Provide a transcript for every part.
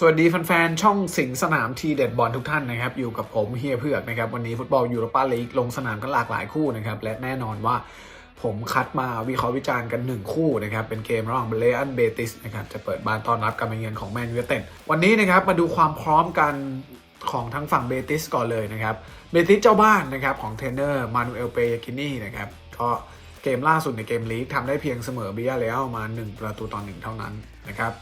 สวัสดีแฟนๆ ช่องสิงสนามทีเด็ดบอลทุกท่านนะครับ อยู่กับผมเฮียเผือกนะครับ วันนี้ฟุตบอลยูโรปาลีกลงสนามกันหลากหลายคู่นะครับ และแน่นอนว่าผมคัดมาวิเคราะห์วิจารณ์กัน 1 คู่นะครับ เป็นเกมระหว่างเบเลอันเบติสนะครับ จะเปิดบ้านต้อนรับการมาเยือนของแมนยูเต็ดวันนี้นะครับ มาดูความพร้อมกันของทั้งฝั่งเบติสก่อนเลยนะครับเบติสเจ้าบ้านนะครับของเทรนเนอร์มานูเอลเปยากินี่นะครับก็เกมล่าสุดในเกมลีกทำได้เพียงเสมอเบียแล้วมา 1 ประตูต่อหนึ่งเท่านั้นนะครับ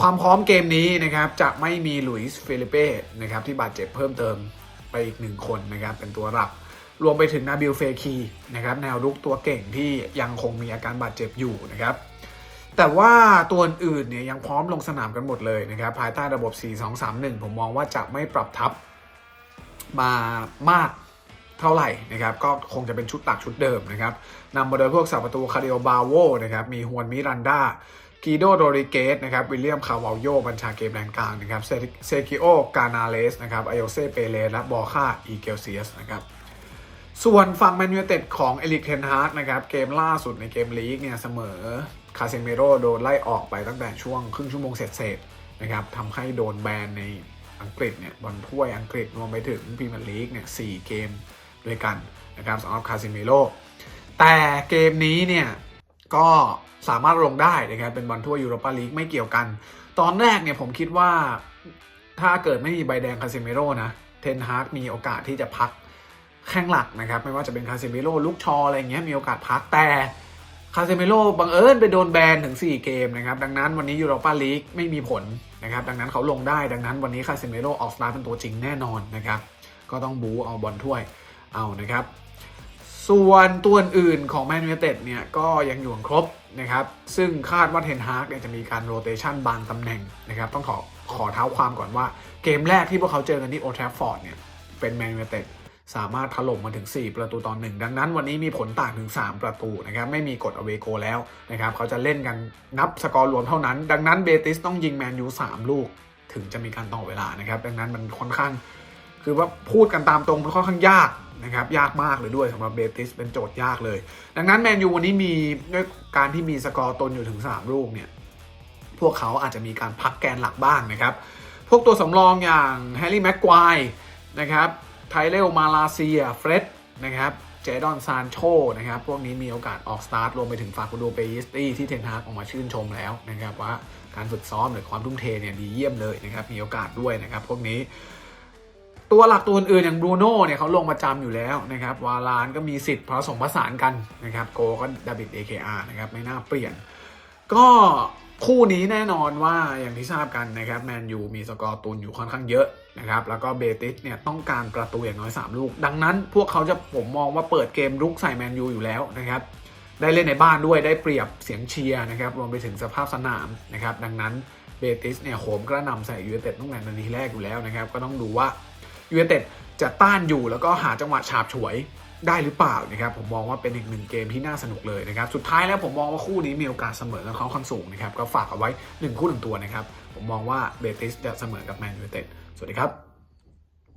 ความพร้อมเกมนี้นะครับจะไม่มีลุยส์เฟลิเป้นะครับที่บาดเจ็บเพิ่มเติมไปอีกหนึ่งคนนะครับเป็นตัวหลักรวมไปถึงนาบิลเฟคีนะครับแนวรุกตัวเก่งที่ยังคงมีอาการบาดเจ็บอยู่นะครับแต่ว่าตัวอื่นเนี่ยยังพร้อมลงสนามกันหมดเลยนะครับภายใต้ระบบ 4-2-3-1 ผมมองว่าจะไม่ปรับทับมามากเท่าไหร่นะครับก็คงจะเป็นชุดหลักชุดเดิมนะครับนำมาโดยพวกสาประตูคาริโอบาโวนะครับมีฮวนมิรันดา กีโดโรริเกสนะครับวิลเลียมคาวาโยบัญชาเกมแดนกลางนะครับเซกิโอกานาเลสนะครับไอโอเซเปเลสและบอค่าอีเกลเซียสนะครับส่วนฝั่งแมนยูเต็ดของเอลิกเทนฮาร์กนะครับเกมล่าสุดในเกมลีกเนี่ยเสมอคาเซเมโรโดนไล่ออกไปตั้งแต่ช่วงครึ่งชั่วโมงเสร็จๆนะครับทำให้โดนแบนในอังกฤษเนี่ยบอลถ้วยอังกฤษรวมไปถึงพรีเมียร์ลีกเนี่ยสี่เกมด้วยกันนะครับสำหรับคาเซเมโรแต่เกมนี้เนี่ย ก็สามารถลงได้นะครับเป็นบอลถ้วยูโรปาลีกไม่เกี่ยวกัน ตอนแรกเนี่ยผมคิดว่าถ้าเกิดไม่มีใบแดงคาเซเมโรนะเทนฮาร์กมีโอกาสที่จะพักแข้งหลักนะครับ ไม่ว่าจะเป็นคาเซเมโรลูกชออะไรเงี้ยมีโอกาสพักแต่คาเซเมโร่บังเอิญไปโดนแบนถึง 4 เกมนะครับ ดังนั้นวันนี้ยูโรปาลีกไม่มีผลนะครับ ดังนั้นเขาลงได้ดังนั้นวันนี้คาเซเมโร่ออกสตาร์เป็นตัวจริงแน่นอนนะครับ ก็ต้องบูเอาบอลถ้วยเอานะครับ ส่วนตัวอื่นของแมนยูเต็ดเนี่ยก็ยังอยู่ครบนะครับ ซึ่งคาดว่าเทนฮากเนี่ยจะมีการโรเตชันบางตำแหน่งนะครับ ต้องขอขอเท้าความก่อนว่าเกมแรกที่พวกเขาเจอกันที่โอทฟฟอร์ดเนี่ยเป็นแมนยูเต็ดสามารถถล่มมาถึง 4 ประตูต่อหนึ่งดังนั้นวันนี้มีผลต่างถึง 3 ประตูนะครับ ไม่มีกฎอเวโกแล้วนะครับ เขาจะเล่นกันนับสกอร์รวมเท่านั้น ดังนั้นเบติสต้องยิงแมนยู3ลูก ถึงจะมีการต่อเวลานะครับ ดังนั้นมันค่อนข้าง คือว่าพูดกันตามตรงมันค่อนข้างยาก นะครับยากมากเลยด้วยสำหรับเบติสเป็นโจทย์ยากเลย ดังนั้นแมนยูวันนี้มีด้วยการที่มีสกอร์ตนอยู่ถึง 3 ลูกเนี่ยพวกเขาอาจจะมีการพักแกนหลักบ้างนะครับ พวกตัวสำรองอย่างแฮร์รี่แม็กควายนะครับไทเลลมาลาเซียเฟร็ดนะครับเจดอนซานโชนะครับ พวกนี้มีโอกาสออกสตาร์ทรวมไปถึงฟาคูโดเปยิสตี้ที่เทนฮากออกมาชื่นชมแล้วนะครับ ว่าการฝึกซ้อมหรือความทุ่มเทเนี่ยดีเยี่ยมเลยนะครับ มีโอกาสด้วยนะครับ พวกนี้ ตัวหลักตัวอื่นอย่างบรูโน่เนี่ยเขาลงประจำอยู่แล้วนะครับวาลานก็มีสิทธิ์ผสมผสานกันนะครับโกก็ดาบิด AKR นะครับไม่น่าเปลี่ยน ก็คู่นี้แน่นอนว่าอย่างที่ทราบกันนะครับแมนยูมีสกอร์ตุนอยู่ค่อนข้างเยอะนะครับแล้วก็เบติสเนี่ยต้องการประตูอย่างน้อย 3 ลูก ดังนั้นพวกเขาจะผมมองว่าเปิดเกมรุกใส่แมนยูอยู่แล้วนะครับได้เล่นในบ้านด้วยได้เปรียบเสียงเชียร์นะครับรวมไปถึงสภาพสนามนะครับดังนั้นเบติสเนี่ยโหมกระนำใส่ยูเนเต็ดตั้งแต่นาทีแรกอยู่แล้วนะครับก็ต้องดูว่า ยูเนเต็ดจะต้านอยู่แล้วก็หาจังหวะฉาบฉวยได้หรือเปล่านะครับผมมองว่าเป็นอีกหนึ่งเกมที่น่าสนุกเลยนะครับสุดท้ายแล้วผมมองว่าคู่นี้มีโอกาสเสมอกันค่อนสูงนะครับก็ฝากเอาไว้1คู่หนึ่งตัวนะครับผมมองว่าเบติสจะเสมอกับแมนยูเนเต็ดสวัสดีครับ